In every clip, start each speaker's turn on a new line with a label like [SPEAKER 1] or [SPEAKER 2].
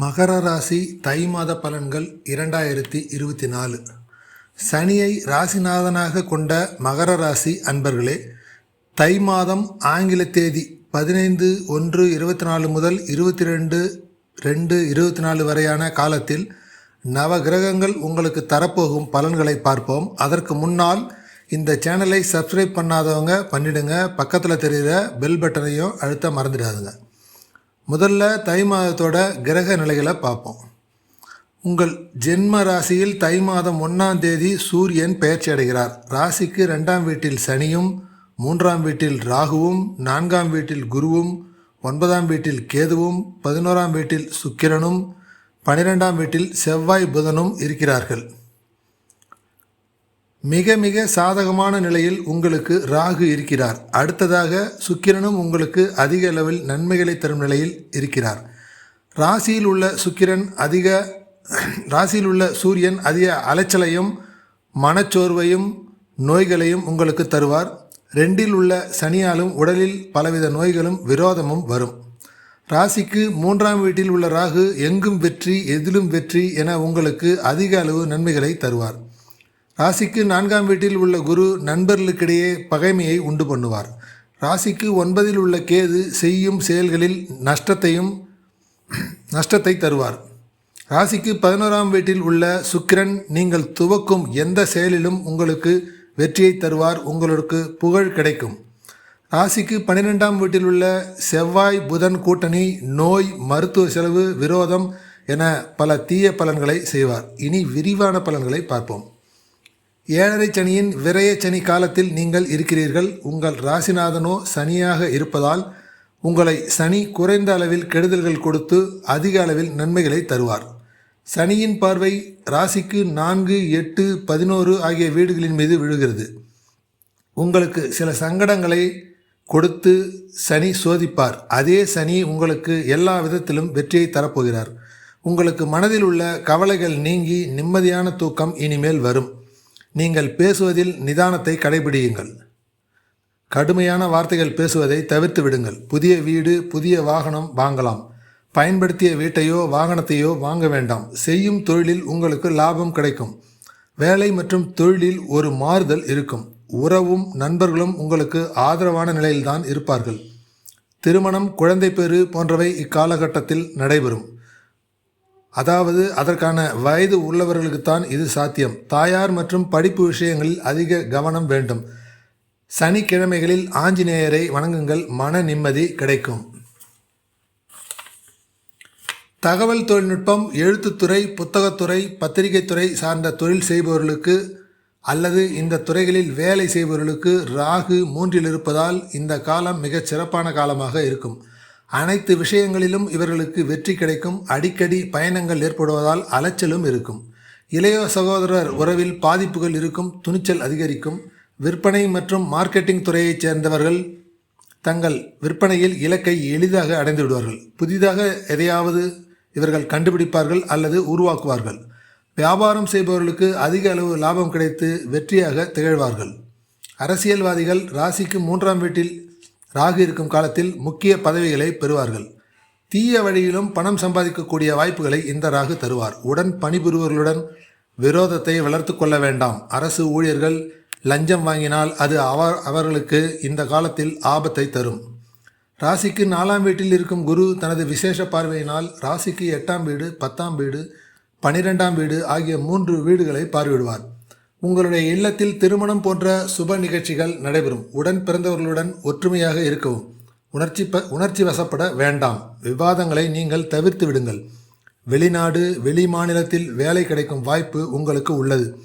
[SPEAKER 1] மகர ராசி தை மாத பலன்கள் இரண்டாயிரத்தி இருபத்தி நாலு. சனியை ராசிநாதனாக கொண்ட மகர ராசி அன்பர்களே தை மாதம் ஆங்கில தேதி பதினைந்து ஒன்று இருபத்தி நாலு முதல் இருபத்தி ரெண்டு ரெண்டு இருபத்தி நாலு வரையான காலத்தில் நவ கிரகங்கள் உங்களுக்கு தரப்போகும் பலன்களை பார்ப்போம். அதற்கு முன்னால் இந்த சேனலை சப்ஸ்கிரைப் பண்ணாதவங்க பண்ணிடுங்க. பக்கத்தில் தெரிகிற பெல் பட்டனையும் அழுத்த மறந்துடாதுங்க. முதல்ல தை மாதத்தோட கிரக நிலைகளை பார்ப்போம். உங்கள் ஜென்ம ராசியில் தை மாதம் ஒன்றாம் தேதி சூரியன் பெயர்ச்சி அடைகிறார். ராசிக்கு ரெண்டாம் வீட்டில் சனியும் மூன்றாம் வீட்டில் ராகுவும் நான்காம் வீட்டில் குருவும் ஒன்பதாம் வீட்டில் கேதுவும் பதினோராம் வீட்டில் சுக்கிரனும் பனிரெண்டாம் வீட்டில் செவ்வாய் புதனும் இருக்கிறார்கள். மிக மிக சாதகமான நிலையில் உங்களுக்கு ராகு இருக்கிறார். அடுத்ததாக சுக்கிரனும் உங்களுக்கு அதிக அளவில் நன்மைகளை தரும் நிலையில் இருக்கிறார். ராசியில் உள்ள சுக்கிரன் அதிக ராசியில் உள்ள சூரியன் அதிக அலைச்சலையும் மனச்சோர்வையும் நோய்களையும் உங்களுக்கு தருவார். ரெண்டில் உள்ள சனியாலும் உடலில் பலவித நோய்களும் விரோதமும் வரும். ராசிக்கு மூன்றாம் வீட்டில் உள்ள ராகு எங்கும் வெற்றி எதிலும் வெற்றி என உங்களுக்கு அதிக அளவு நன்மைகளை தருவார். ராசிக்கு நான்காம் வீட்டில் உள்ள குரு நண்பர்களுக்கிடையே பகைமையை உண்டு பண்ணுவார். ராசிக்கு ஒன்பதில் உள்ள கேது செய்யும் செயல்களில் நஷ்டத்தையும் நஷ்டத்தை தருவார். ராசிக்கு பதினோராம் வீட்டில் உள்ள சுக்கிரன் நீங்கள் துவக்கும் எந்த செயலிலும் உங்களுக்கு வெற்றியை தருவார் உங்களுக்கு புகழ் கிடைக்கும். ராசிக்கு பன்னிரெண்டாம் வீட்டில் உள்ள செவ்வாய் புதன் கூட்டணி நோய் மருத்துவ செலவு விரோதம் என பல தீய பலன்களை செய்வார். இனி விரிவான பலன்களை பார்ப்போம். ஏழரை சனியின் விரய சனி காலத்தில் நீங்கள் இருக்கிறீர்கள். உங்கள் ராசிநாதனோ சனியாக இருப்பதால் உங்களை சனி குறைந்த அளவில் கெடுதல்கள் கொடுத்து அதிக அளவில் நன்மைகளை தருவார். சனியின் பார்வை ராசிக்கு நான்கு எட்டு பதினோரு ஆகிய வீடுகளின் மீது விழுகிறது. உங்களுக்கு சில சங்கடங்களை கொடுத்து சனி சோதிப்பார். அதே சனி உங்களுக்கு எல்லா விதத்திலும் வெற்றியை தரப்போகிறார். உங்களுக்கு மனதில் உள்ள கவலைகள் நீங்கி நிம்மதியான தூக்கம் இனிமேல் வரும். நீங்கள் பேசுவதில் நிதானத்தை கடைபிடியுங்கள். கடுமையான வார்த்தைகள் பேசுவதை தவிர்த்து விடுங்கள். புதிய வீடு புதிய வாகனம் வாங்கலாம். பயன்படுத்திய வீட்டையோ வாகனத்தையோ வாங்க வேண்டாம். செய்யும் தொழிலில் உங்களுக்கு லாபம் கிடைக்கும். வேலை மற்றும் தொழிலில் ஒரு மாறுதல் இருக்கும். உறவும் நண்பர்களும் உங்களுக்கு ஆதரவான நிலையில்தான் இருப்பார்கள். திருமணம் குழந்தை பேறு போன்றவை இக்காலகட்டத்தில் நடைபெறும். அதாவது அதற்கான வயது உள்ளவர்களுக்குத்தான் இது சாத்தியம். தாயார் மற்றும் படிப்பு விஷயங்களில் அதிக கவனம் வேண்டும். சனிக்கிழமைகளில் ஆஞ்சநேயரை வணங்குங்கள் மன நிம்மதி கிடைக்கும். தகவல் தொழில்நுட்பம் எழுத்துத்துறை புத்தகத்துறை பத்திரிகைத்துறை சார்ந்த தொழில் செய்பவர்களுக்கு அல்லது இந்த துறைகளில் வேலை செய்பவர்களுக்கு ராகு மூன்றில் இருப்பதால் இந்த காலம் மிகச் சிறப்பான காலமாக இருக்கும். அனைத்து விஷயங்களிலும் இவர்களுக்கு வெற்றி கிடைக்கும். அடிக்கடி பயணங்கள் ஏற்படுவதால் அலைச்சலும் இருக்கும். இளைய சகோதரர் உறவில் பாதிப்புகள் இருக்கும் துணிச்சல் அதிகரிக்கும். விற்பனை மற்றும் மார்க்கெட்டிங் துறையைச் சேர்ந்தவர்கள் தங்கள் விற்பனையில் இலக்கை எளிதாக அடைந்து விடுவார்கள் புதிதாக எதையாவது இவர்கள் கண்டுபிடிப்பார்கள் அல்லது உருவாக்குவார்கள். வியாபாரம் செய்பவர்களுக்கு அதிக அளவு லாபம் கிடைத்து வெற்றியாக திகழ்வார்கள். அரசியல்வாதிகள் ராசிக்கு மூன்றாம் வீட்டில் ராகு இருக்கும் காலத்தில் முக்கிய பதவிகளை பெறுவார்கள். தீய வழியிலும் பணம் சம்பாதிக்கக்கூடிய வாய்ப்புகளை இந்த ராகு தருவார். உடன் பணிபுரிவர்களுடன் விரோதத்தை வளர்த்து கொள்ள வேண்டாம். அரசு ஊழியர்கள் லஞ்சம் வாங்கினால் அது அவர் அவர்களுக்கு இந்த காலத்தில் ஆபத்தை தரும். ராசிக்கு நாலாம் வீட்டில் இருக்கும் குரு தனது விசேஷ பார்வையினால் ராசிக்கு எட்டாம் வீடு பத்தாம் வீடு பனிரெண்டாம் வீடு ஆகிய மூன்று வீடுகளை பார்வையிடுவார். உங்களுடைய இல்லத்தில் திருமணம் போன்ற சுப நிகழ்ச்சிகள் நடைபெறும். உடன் பிறந்தவர்களுடன் ஒற்றுமையாக இருக்கவும். உணர்ச்சி ப உணர்ச்சி வசப்பட வேண்டாம். விவாதங்களை நீங்கள் தவிர்த்து விடுங்கள். வெளிநாடு வெளி மாநிலத்தில் வேலை கிடைக்கும் வாய்ப்பு உங்களுக்கு உள்ளது.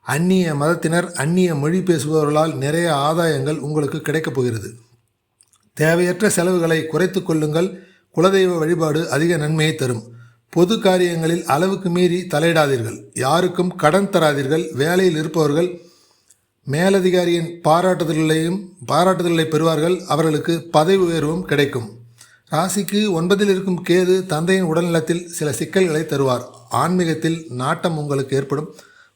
[SPEAKER 1] அந்நிய மதத்தினர் அந்நிய மொழி பேசுபவர்களால் நிறைய ஆதாயங்கள் உங்களுக்கு கிடைக்கப் போகிறது. தேவையற்ற செலவுகளை குறைத்து கொள்ளுங்கள். குலதெய்வ வழிபாடு அதிக நன்மையை தரும். பொது காரியங்களில் அளவுக்கு மீறி தலையிடாதீர்கள். யாருக்கும் கடன் தராதீர்கள். வேலையில் இருப்பவர்கள் மேலதிகாரியின் பாராட்டுதல்களையும் பாராட்டுதல்களை பெறுவார்கள். அவர்களுக்கு பதவி உயர்வும் கிடைக்கும். ராசிக்கு ஒன்பதில் இருக்கும் கேது தந்தையின் உடல்நலத்தில் சில சிக்கல்களை தருவார். ஆன்மீகத்தில் நாட்டம் உங்களுக்கு ஏற்படும்.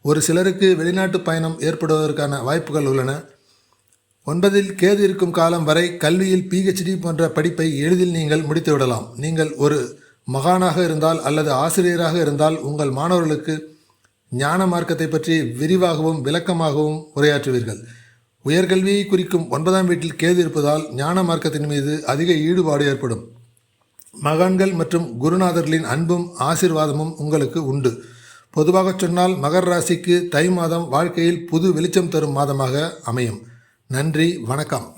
[SPEAKER 1] ஒரு சிலருக்கு வெளிநாட்டு பயணம் ஏற்படுவதற்கான வாய்ப்புகள் உள்ளன. ஒன்பதில் கேது இருக்கும் காலம் வரை கல்வியில் பிஹெச்டி போன்ற படிப்பை எளிதில் நீங்கள் முடித்து விடலாம் நீங்கள் ஒரு மகானாக இருந்தால் அல்லது ஆசிரியராக இருந்தால் உங்கள் மாணவர்களுக்கு ஞான மார்க்கத்தை பற்றி விரிவாகவும் விளக்கமாகவும் உரையாற்றுவீர்கள். உயர்கல்வியை குறிக்கும் ஒன்பதாம் வீட்டில் கேது இருப்பதால் ஞான மார்க்கத்தின் மீது அதிக ஈடுபாடு ஏற்படும். மகான்கள் மற்றும் குருநாதர்களின் அன்பும் ஆசீர்வாதமும் உங்களுக்கு உண்டு. பொதுவாகச் சொன்னால் மகர் ராசிக்கு தை மாதம் வாழ்க்கையில் புது வெளிச்சம் தரும் மாதமாக அமையும். நன்றி வணக்கம்.